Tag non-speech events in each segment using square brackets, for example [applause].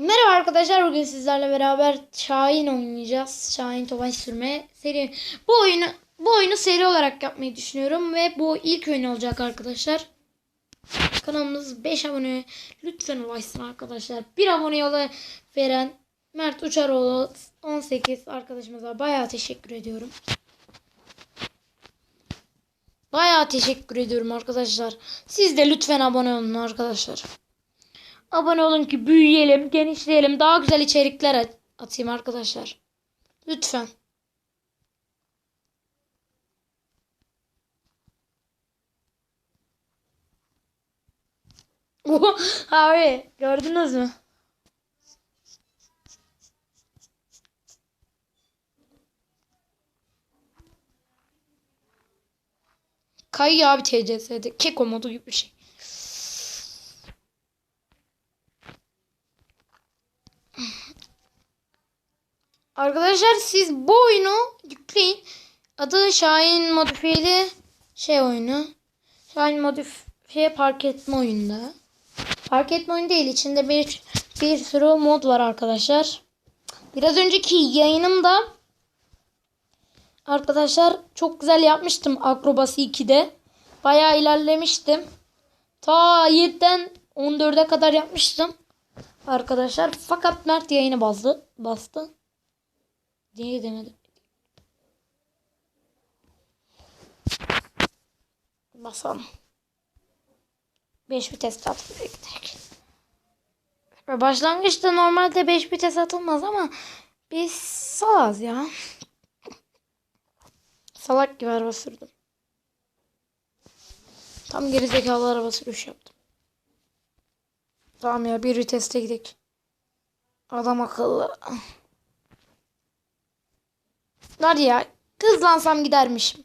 Merhaba arkadaşlar bugün sizlerle beraber Şahin oynayacağız. Şahin Tobaş sürme seri. Bu oyunu bu oyunu seri olarak yapmayı düşünüyorum ve bu ilk oyun olacak arkadaşlar. Kanalımız 5 abone lütfen ulaşsın arkadaşlar. 1 abone yola veren Mert Uçaroğlu 18 arkadaşımıza bayağı teşekkür ediyorum. Bayağı teşekkür ediyorum arkadaşlar. Siz de lütfen abone olun arkadaşlar. Abone olun ki büyüyelim, genişleyelim, daha güzel içerikler at- atayım arkadaşlar. Lütfen. [laughs] Abi gördünüz mü? Kayıyor abi TCS'de. Keko modu gibi bir şey. Arkadaşlar siz bu oyunu yükleyin. Adı Şahin modifiyeli şey oyunu. Şahin modifiye park etme oyunda. Park etme oyunu değil. içinde bir bir sürü mod var arkadaşlar. Biraz önceki yayınımda arkadaşlar çok güzel yapmıştım Akrobasi 2'de. Bayağı ilerlemiştim. Ta 7'den 14'e kadar yapmıştım. Arkadaşlar fakat Mert yayını bastı. Bastı. Niye demedim? Basalım. 5 vites atmaya gidelim. Başlangıçta normalde 5 vites atılmaz ama biz salaz ya. Salak gibi araba sürdüm. Tam gerizekalı araba sürüş yaptım. Tamam ya bir viteste gidelim. Adam akıllı. Var ya hızlansam gidermişim.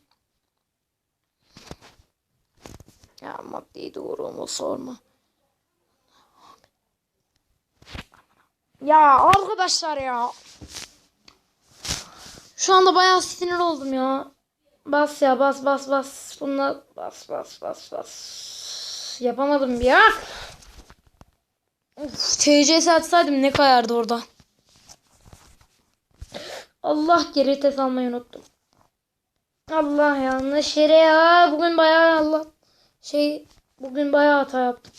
Ya maddi doğrumu sorma. Ya arkadaşlar ya. Şu anda bayağı sinir oldum ya. Bas ya bas bas bas. Bununla bas bas bas bas. Yapamadım ya. Of, TCS atsaydım ne kayardı orada. Allah geri vites almayı unuttum. Allah yanlış yere ya. Bugün bayağı Allah şey bugün bayağı hata yaptım.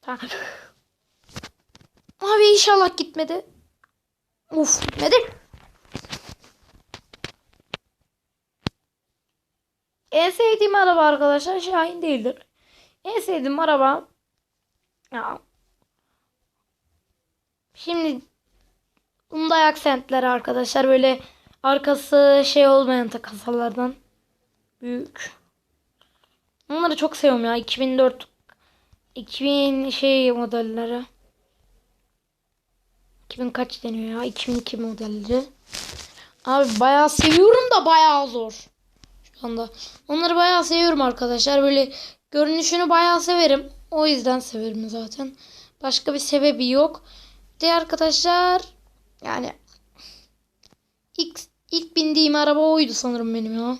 Tamam. Abi inşallah gitmedi. Uf gitmedi. En sevdiğim araba arkadaşlar Şahin değildir. En sevdiğim araba ya şimdi Hyundai Accent'ler arkadaşlar böyle arkası şey olmayan kasalardan büyük. Onları çok seviyorum ya 2004 2000 şey modelleri. 2000 kaç deniyor ya? 2002 modelleri. Abi bayağı seviyorum da bayağı zor. Şu anda. Onları bayağı seviyorum arkadaşlar. Böyle görünüşünü bayağı severim. O yüzden severim zaten. Başka bir sebebi yok. De arkadaşlar yani ilk ilk bindiğim araba oydu sanırım benim ya.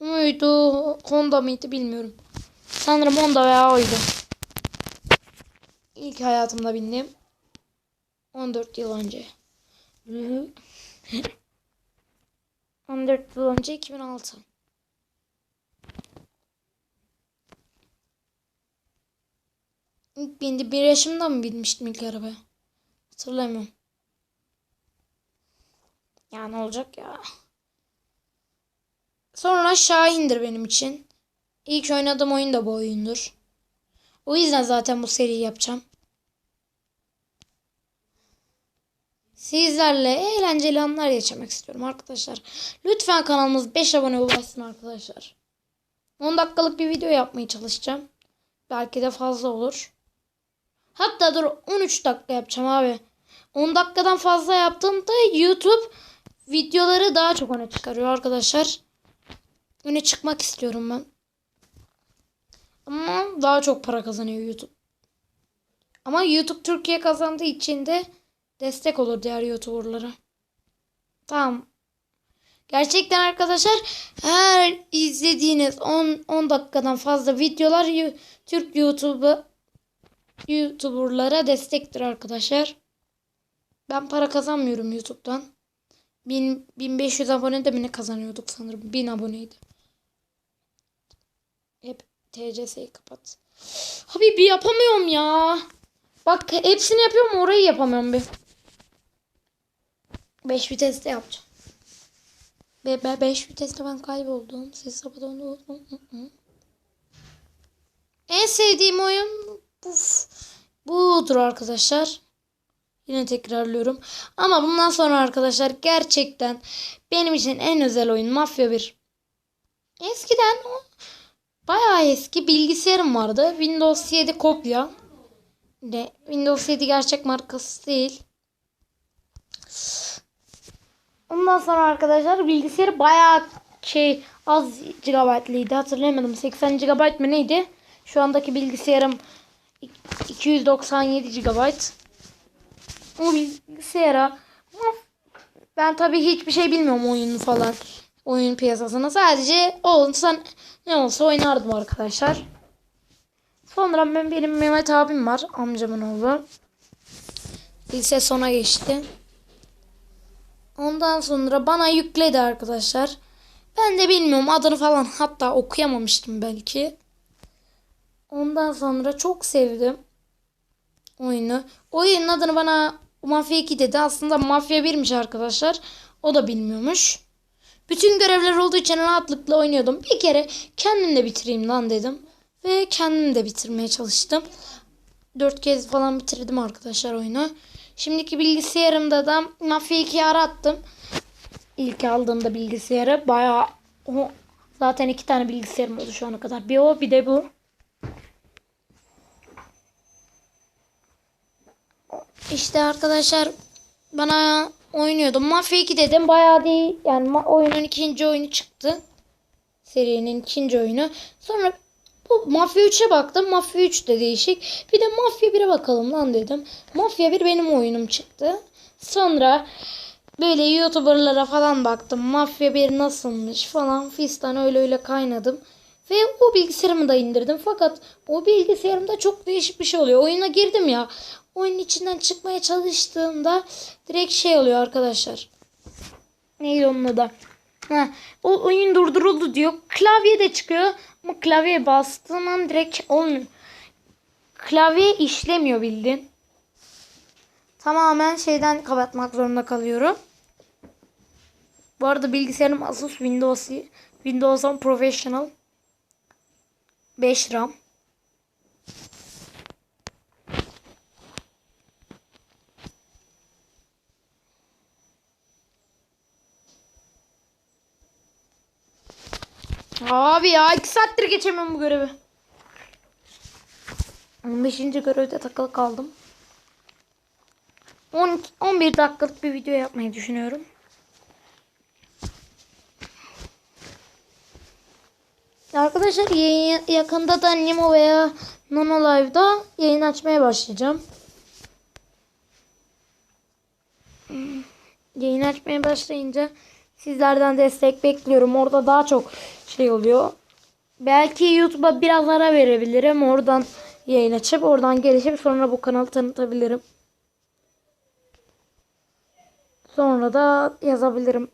Oydu Honda mıydı bilmiyorum. Sanırım Honda veya oydu. İlk hayatımda bindim. 14 yıl önce. 14 yıl önce 2006. İlk bindi bir yaşımda mı binmiştim ilk arabaya? Hatırlamıyorum. Ya ne olacak ya? Sonra Şahin'dir benim için. İlk oynadığım oyun da bu oyundur. O yüzden zaten bu seriyi yapacağım. Sizlerle eğlenceli anlar yaşamak istiyorum arkadaşlar. Lütfen kanalımız 5 abone ulaşsın arkadaşlar. 10 dakikalık bir video yapmaya çalışacağım. Belki de fazla olur. Hatta dur 13 dakika yapacağım abi. 10 dakikadan fazla yaptığımda YouTube videoları daha çok öne çıkarıyor arkadaşlar. Öne çıkmak istiyorum ben. Ama daha çok para kazanıyor YouTube. Ama YouTube Türkiye kazandığı için de destek olur diğer YouTuber'lara. Tamam. Gerçekten arkadaşlar her izlediğiniz 10 10 dakikadan fazla videolar Türk YouTube'u YouTuber'lara destektir arkadaşlar. Ben para kazanmıyorum YouTube'dan. 1000 1500 abone de mi ne kazanıyorduk sanırım. 1000 aboneydi. Hep TCS'yi kapat. Abi bir yapamıyorum ya. Bak hepsini yapıyorum orayı yapamıyorum bir. 5 viteste yapacağım. Ve 5 viteste ben kayboldum. Ses kapatalım. En sevdiğim oyun buf, budur arkadaşlar. Yine tekrarlıyorum. Ama bundan sonra arkadaşlar gerçekten benim için en özel oyun Mafya 1. Eskiden o bayağı eski bilgisayarım vardı. Windows 7 kopya. De Windows 7 gerçek markası değil. Ondan sonra arkadaşlar bilgisayarı bayağı şey az GB'lıydı hatırlayamadım. 80 GB mı neydi? Şu andaki bilgisayarım 297 GB. O bilgisayara ben tabii hiçbir şey bilmiyorum oyunu falan. Oyun piyasasına. Sadece olsa ne olsa oynardım arkadaşlar. Sonra ben benim Mehmet abim var. Amcamın oğlu. Lise sona geçti. Ondan sonra bana yükledi arkadaşlar. Ben de bilmiyorum adını falan hatta okuyamamıştım belki. Ondan sonra çok sevdim oyunu. Oyunun adını bana Mafya 2 dedi. Aslında Mafya 1'miş arkadaşlar. O da bilmiyormuş. Bütün görevler olduğu için rahatlıkla oynuyordum. Bir kere kendim de bitireyim lan dedim. Ve kendim de bitirmeye çalıştım. Dört kez falan bitirdim arkadaşlar oyunu. Şimdiki bilgisayarımda da Mafya 2'yi arattım. İlk aldığımda bilgisayarı bayağı zaten iki tane bilgisayarım oldu şu ana kadar. Bir o bir de bu. İşte arkadaşlar bana oynuyordum. Mafya 2 dedim. Bayağı değil. Yani oyunun ikinci oyunu çıktı. Serinin ikinci oyunu. Sonra bu Mafya 3'e baktım. Mafya 3 de değişik. Bir de Mafya 1'e bakalım lan dedim. Mafya 1 benim oyunum çıktı. Sonra böyle YouTuber'lara falan baktım. Mafya 1 nasılmış falan fistan öyle öyle kaynadım. Ve o bilgisayarımı da indirdim. Fakat o bilgisayarımda çok değişik bir şey oluyor. Oyuna girdim ya. Oyunun içinden çıkmaya çalıştığımda direkt şey oluyor arkadaşlar. Neydi onun adı? Ha, o oyun durduruldu diyor. Klavye de çıkıyor. Ama klavyeye bastığım an direkt olmuyor. Klavye işlemiyor bildin. Tamamen şeyden kapatmak zorunda kalıyorum. Bu arada bilgisayarım Asus Windows Windows 10 Professional 5 RAM. Abi ya 2 saattir geçemiyorum bu görevi. 15. görevde takılı kaldım. 12, 11 dakikalık bir video yapmayı düşünüyorum. Arkadaşlar yayın, yakında da Nemo veya Nono Live'da yayın açmaya başlayacağım. Hmm, Yayın açmaya başlayınca sizlerden destek bekliyorum. Orada daha çok şey oluyor. Belki YouTube'a biraz ara verebilirim. Oradan yayın açıp oradan gelişip sonra bu kanalı tanıtabilirim. Sonra da yazabilirim.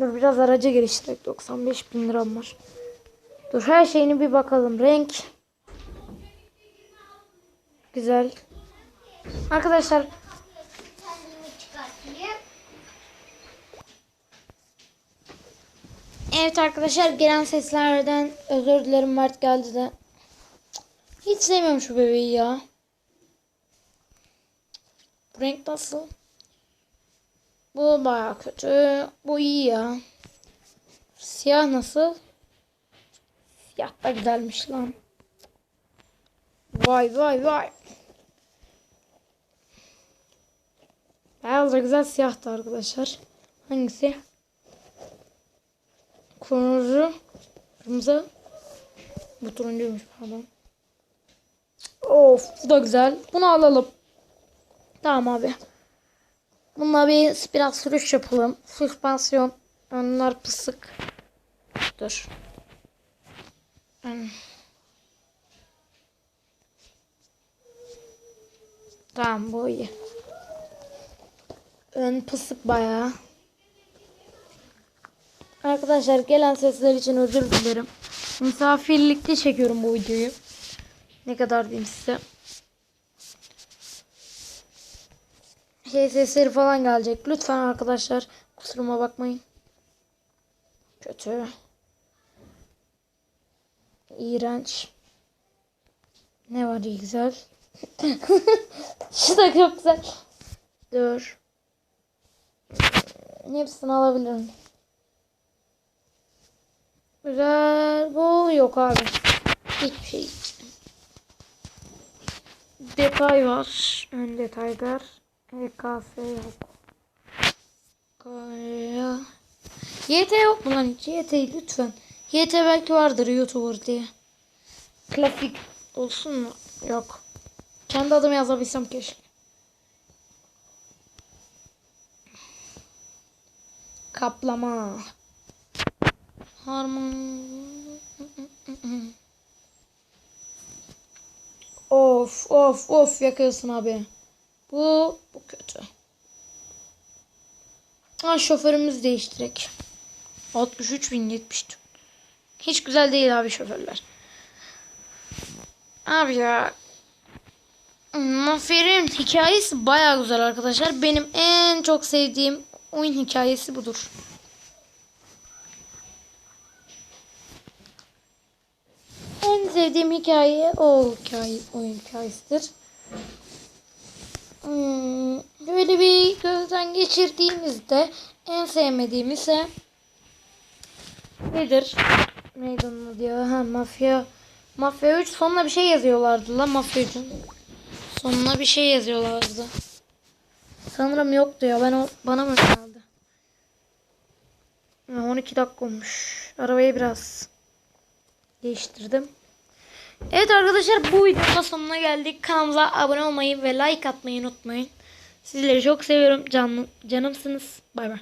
Dur biraz araca geliştirdik. 95 bin liram var. Dur her şeyini bir bakalım. Renk. Güzel. Arkadaşlar Evet arkadaşlar gelen seslerden özür dilerim Mert geldi de. Hiç sevmiyorum şu bebeği ya. Bu renk nasıl? Bu baya kötü. Bu iyi ya. Siyah nasıl? Siyah da güzelmiş lan. Vay vay vay. Beyaz da güzel siyah da arkadaşlar. Hangisi? Turuncu. Kırmızı. Bu turuncuymuş pardon. Of bu da güzel. Bunu alalım. Tamam abi. Bununla bir biraz sürüş yapalım. Süspansiyon. Önler pısık. Dur. Tamam bu iyi. Ön pısık bayağı. Arkadaşlar gelen sesler için özür dilerim. Misafirlikte çekiyorum bu videoyu. Ne kadar diyeyim size. Şey sesleri falan gelecek. Lütfen arkadaşlar kusuruma bakmayın. Kötü. İğrenç. Ne var iyi güzel. [laughs] Şu da çok güzel. Dur. Hepsini alabilirim. Güzel. Bu yok abi. Hiçbir şey. Detay var. Ön detaylar. EKS yok. Kaya. YT yok mu lan hiç? YT lütfen. YT belki vardır YouTuber diye. Klasik olsun mu? Yok. Kendi adımı yazabilsem keşke. Kaplama. Harman. Of of of yakıyorsun abi. Bu bu kötü. Ha şoförümüz değiştirek. 63.070. Hiç güzel değil abi şoförler. Abi ya. Mafya'nın hikayesi baya güzel arkadaşlar. Benim en çok sevdiğim oyun hikayesi budur. En sevdiğim hikaye o hikaye, oyun hikayesidir. Hmm, böyle bir gözden geçirdiğimizde en sevmediğim ise nedir? Neydi onun ya? Ha, Mafya. Mafya 3 sonuna bir şey yazıyorlardı la Mafya 3'ün. Sonuna bir şey yazıyorlardı. Sanırım yoktu ya. Ben o bana mı kaldı? Ha, 12 dakika olmuş. Arabayı biraz değiştirdim. Evet arkadaşlar bu videonun sonuna geldik. Kanalımıza abone olmayı ve like atmayı unutmayın. Sizleri çok seviyorum. Canlı, canımsınız. Bay bay.